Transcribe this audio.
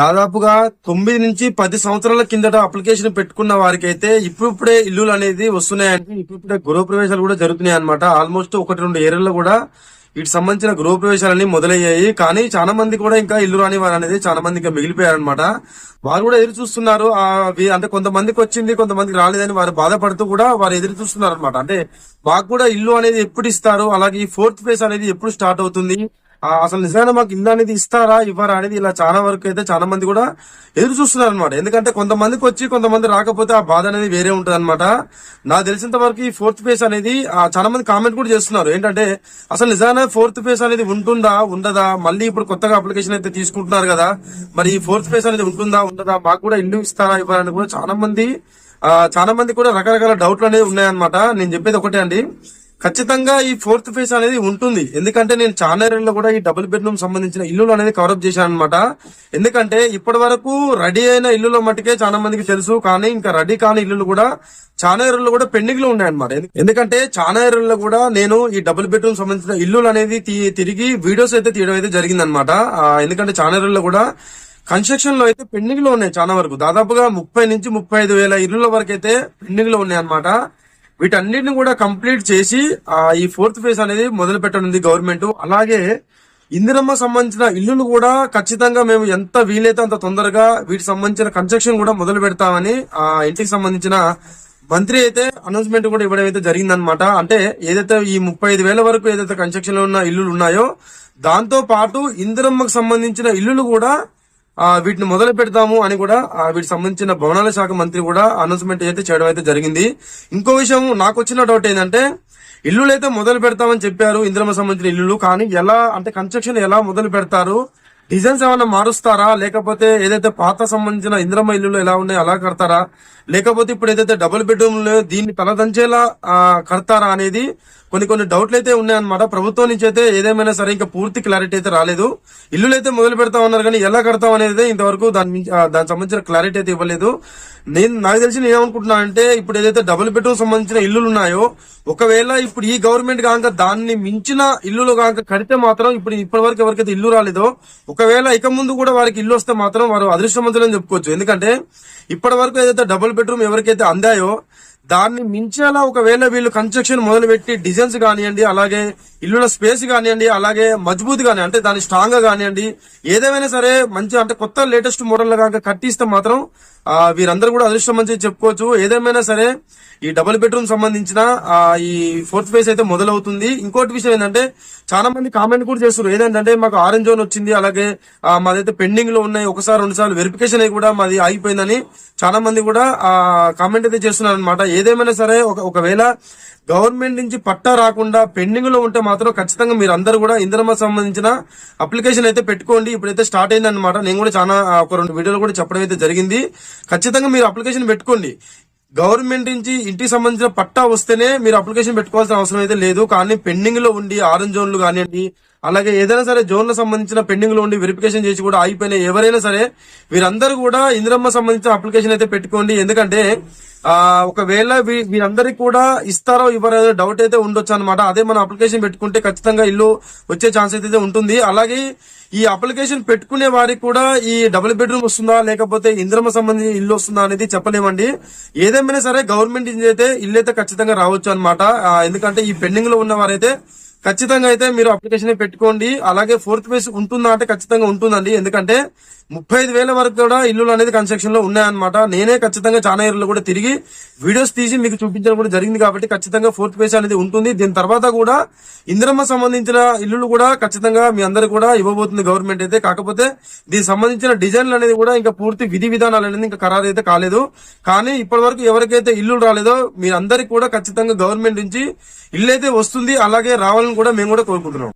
దాదాపుగా తొమ్మిది నుంచి పది సంవత్సరాల కిందట అప్లికేషన్ పెట్టుకున్న వారికి అయితే ఇప్పుడిప్పుడే ఇల్లులు అనేది వస్తున్నాయంటే ఇప్పుడిప్పుడే గృహ ప్రవేశాలు కూడా జరుగుతున్నాయి అనమాట ఆల్మోస్ట్ ఒకటి రెండు ఏరియాల్లో కూడా వీటికి సంబంధించిన గృహ ప్రవేశాలని మొదలయ్యాయి. కానీ చాలా మంది కూడా ఇంకా ఇల్లు రాని వారు అనేది చాలా మంది ఇంకా మిగిలిపోయారనమాట వారు కూడా ఎదురు చూస్తున్నారు. ఆ అంటే కొంతమందికి వచ్చింది కొంతమందికి రాలేదని వారు బాధపడుతూ కూడా వారు ఎదురు చూస్తున్నారు అనమాట అంటే మాకు కూడా ఇల్లు అనేది ఎప్పుడు ఇస్తారు? అలాగే ఈ ఫోర్త్ ఫేజ్ అనేది ఎప్పుడు స్టార్ట్ అవుతుంది? అసలు నిజంగా మాకు ఇల్లు అనేది ఇస్తారా ఇవ్వరా అనేది ఇలా చాలా వరకు అయితే చాలా మంది కూడా ఎదురు చూస్తున్నారు అనమాట ఎందుకంటే కొంతమందికి వచ్చి కొంతమంది రాకపోతే ఆ బాధ అనేది వేరే ఉంటుంది అనమాట నాకు తెలిసినంత వరకు ఈ ఫోర్త్ ఫేజ్ అనేది చాలా మంది కామెంట్ కూడా చేస్తున్నారు. ఏంటంటే అసలు నిజంగా ఫోర్త్ ఫేజ్ అనేది ఉంటుందా ఉండదా? మళ్ళీ ఇప్పుడు కొత్తగా అప్లికేషన్ అయితే తీసుకుంటున్నారు కదా. మరి ఈ ఫోర్త్ ఫేజ్ అనేది ఉంటుందా ఉండదా? మాకు కూడా ఇల్లు ఇస్తారా ఇవ్వరా అని కూడా చాలా మంది చాలా మంది కూడా రకరకాల డౌట్లు అనేవి ఉన్నాయన్నమాట. నేను చెప్పేది ఒకటే అండి. ఖచ్చితంగా ఈ ఫోర్త్ ఫేజ్ అనేది ఉంటుంది. ఎందుకంటే నేను చాలా ఏరియాలో కూడా ఈ డబుల్ బెడ్రూమ్ సంబంధించిన ఇల్లులు అనేది కవరప్ చేశాను అనమాట ఎందుకంటే ఇప్పటి వరకు రెడీ అయిన ఇల్లుల మటుకే చాలా మందికి తెలుసు కానీ ఇంకా రెడీ కాని ఇల్లులు కూడా చాలా ఏరియాలో కూడా పెండింగ్లో ఉన్నాయన్నమాట ఎందుకంటే చాలా ఏరియాలో కూడా నేను ఈ డబుల్ బెడ్రూమ్ సంబంధించిన ఇల్లులు అనేది తిరిగి వీడియోస్ అయితే తీయడం అయితే జరిగిందనమాట ఎందుకంటే చాలా ఏరియాలో కూడా కన్స్ట్రక్షన్లో అయితే పెండింగ్లో ఉన్నాయి చాలా వరకు. దాదాపుగా ముప్పై నుంచి ముప్పై ఐదు వేల ఇల్లుల వరకు అయితే పెండింగ్లో ఉన్నాయి అనమాట వీటన్నిటిని కూడా కంప్లీట్ చేసి ఈ ఫోర్త్ ఫేజ్ అనేది మొదలు పెట్టనుంది గవర్నమెంట్. అలాగే ఇందిరమ్మ సంబంధించిన ఇల్లులు కూడా ఖచ్చితంగా మేము ఎంత వీలైతే అంత తొందరగా వీటికి సంబంధించిన కన్స్ట్రక్షన్ కూడా మొదలు పెడతామని ఆ ఇంటికి సంబంధించిన మంత్రి అయితే అనౌన్స్మెంట్ కూడా ఇవ్వడం అయితే జరిగిందనమాట అంటే ఏదైతే ఈ ముప్పై ఐదు వేల వరకు ఏదైతే కన్స్ట్రక్షన్లో ఉన్న ఇల్లులు ఉన్నాయో దాంతో పాటు ఇందిరమ్మకు సంబంధించిన ఇల్లులు కూడా వీటిని మొదలు పెడతాము అని కూడా వీటికి సంబంధించిన భవనాల శాఖ మంత్రి కూడా అనౌన్స్మెంట్ అయితే చేయడం అయితే జరిగింది. ఇంకో విషయం నాకు వచ్చిన డౌట్ ఏంటంటే ఇల్లులు అయితే మొదలు పెడతామని చెప్పారు ఇంద్రమ సంబంధించిన ఇల్లులు కానీ ఎలా అంటే కన్స్ట్రక్షన్ ఎలా మొదలు పెడతారు? డిజైన్స్ ఏమైనా మారుస్తారా? లేకపోతే ఏదైతే పాత సంబంధించిన ఇంద్రమ్మ ఇల్లులు ఎలా ఉన్నాయో అలా కడతారా? లేకపోతే ఇప్పుడు ఏదైతే డబుల్ బెడ్రూమ్ దీన్ని తలదంచేలా కడతారా అనేది కొన్ని కొన్ని డౌట్లు అయితే ఉన్నాయన్నమాట ప్రభుత్వం నుంచి అయితే ఏదేమైనా సరే ఇంకా పూర్తి క్లారిటీ అయితే రాలేదు. ఇల్లులు అయితే మొదలు పెడతా ఉన్నారు కానీ ఎలా కడతాం అనేది ఇంతవరకు దాని మించి- దానికి సంబంధించిన క్లారిటీ అయితే ఇవ్వలేదు. నేను నాకు తెలిసి నేనేమనుకుంటున్నా అంటే ఇప్పుడు ఏదైతే డబుల్ బెడ్రూమ్ సంబంధించిన ఇల్లులు ఉన్నాయో ఒకవేళ ఇప్పుడు ఈ గవర్నమెంట్ కాక దాన్ని మించిన ఇల్లులు కాక కడితే మాత్రం ఇప్పుడు ఇప్పటి వరకు ఎవరికైతే ఇల్లు రాలేదో ఒకవేళ ఇక ముందు కూడా వారికి ఇల్లు వస్తే మాత్రం వారు అదృష్టవంతులని చెప్పుకోవచ్చు. ఎందుకంటే ఇప్పటి వరకు ఏదైతే డబుల్ బెడ్రూమ్ ఎవరికైతే అందాయో దాన్ని మించేలా ఒకవేళ వీళ్ళు కన్స్ట్రక్షన్ మొదలు పెట్టి డిజైన్స్ కానివ్వండి అలాగే ఇల్లుల స్పేస్ కానివ్వండి అలాగే మజబూత్ కానీ అంటే దాని స్ట్రాంగ్గా కానివ్వండి ఏదేమైనా సరే మంచి అంటే కొత్త లేటెస్ట్ మోడల్ కనుక కట్టిస్తే మాత్రం వీరందరూ కూడా అదృష్టం మంచి చెప్పుకోవచ్చు. ఏదేమైనా సరే ఈ డబుల్ బెడ్రూమ్ సంబంధించిన ఈ ఫోర్త్ ఫేజ్ అయితే మొదలవుతుంది. ఇంకోటి విషయం ఏంటంటే చాలా మంది కామెంట్ కూడా చేస్తారు ఏదంటే మాకు ఆరెంజ్ జోన్ వచ్చింది అలాగే మాదైతే పెండింగ్లో ఉన్నాయి ఒకసారి రెండు సార్లు వెరిఫికేషన్ అయి కూడా మాది ఆగిపోయిందని చాలా మంది కూడా ఆ కామెంట్ అయితే చేస్తున్నారు అనమాట ఏదేమైనా సరే ఒకవేళ గవర్నమెంట్ నుంచి పట్టా రాకుండా పెండింగ్లో ఉంటే మాత్రం ఖచ్చితంగా మీరు అందరూ కూడా ఇంధనం సంబంధించిన అప్లికేషన్ అయితే పెట్టుకోండి. ఇప్పుడైతే స్టార్ట్ అయింది అనమాట నేను కూడా చాలా ఒక రెండు వీడియోలు కూడా చెప్పడం అయితే జరిగింది. ఖచ్చితంగా మీరు అప్లికేషన్ పెట్టుకోండి. గవర్నమెంట్ నుంచి ఇంటికి సంబంధించిన పట్టా వస్తేనే మీరు అప్లికేషన్ పెట్టుకోవాల్సిన అవసరం అయితే లేదు. కానీ పెండింగ్లో ఉండి ఆరెంజ్ జోన్లు కానివ్వండి అలాగే ఏదైనా సరే జోన్ల సంబంధించిన పెండింగ్లో ఉండి వెరిఫికేషన్ చేసి కూడా ఆగిపోయిన ఎవరైనా సరే వీరందరూ కూడా ఇందిరమ్మ సంబంధించిన అప్లికేషన్ అయితే పెట్టుకోండి. ఎందుకంటే ఆ ఒకవేళ వీ- వీరందరికీ కూడా ఇస్తారో ఇవ్వరో డౌట్ అయితే ఉండొచ్చు అనమాట అదే మనం అప్లికేషన్ పెట్టుకుంటే ఖచ్చితంగా ఇల్లు వచ్చే ఛాన్స్ అయితే ఉంటుంది. అలాగే ఈ అప్లికేషన్ పెట్టుకునే వారికి కూడా ఈ డబుల్ బెడ్రూమ్ వస్తుందా లేకపోతే ఇంద్రమ సంబంధించి ఇల్లు వస్తుందా అనేది చెప్పలేమండి. ఏదేమైనా సరే గవర్నమెంట్ అయితే ఇల్లు అయితే ఖచ్చితంగా రావచ్చు అనమాట ఎందుకంటే ఈ పెండింగ్లో ఉన్న వారైతే ఖచ్చితంగా అయితే మీరు అప్లికేషన్ పెట్టుకోండి. అలాగే ఫోర్త్ ఫేజ్ ఉంటుందా అంటే ఖచ్చితంగా ఉంటుందండి. ఎందుకంటే ముప్పై ఐదు వేల వరకు కూడా ఇల్లులు అనేది కన్స్ట్రక్షన్లో ఉన్నాయన్నమాట. నేనే ఖచ్చితంగా చాలా ఏరియాలో కూడా తిరిగి వీడియోస్ తీసి మీకు చూపించడం కూడా జరిగింది కాబట్టి ఖచ్చితంగా ఫోర్త్ ఫేజ్ అనేది ఉంటుంది. దీని తర్వాత కూడా ఇందిరమ్మ సంబంధించిన ఇల్లులు కూడా ఖచ్చితంగా మీ అందరు కూడా ఇవ్వబోతుంది గవర్నమెంట్ అయితే. కాకపోతే దీనికి సంబంధించిన డిజైన్లు అనేది కూడా ఇంకా పూర్తి విధి విధానాలు అనేది ఇంకా ఖరారు అయితే కాలేదు. కానీ ఇప్పటి వరకు ఎవరికైతే ఇల్లు రాలేదో మీరందరికీ కూడా ఖచ్చితంగా గవర్నమెంట్ నుంచి ఇల్లు అయితే వస్తుంది. అలాగే రావాలని కూడా మేము కూడా కోరుకుంటున్నాం.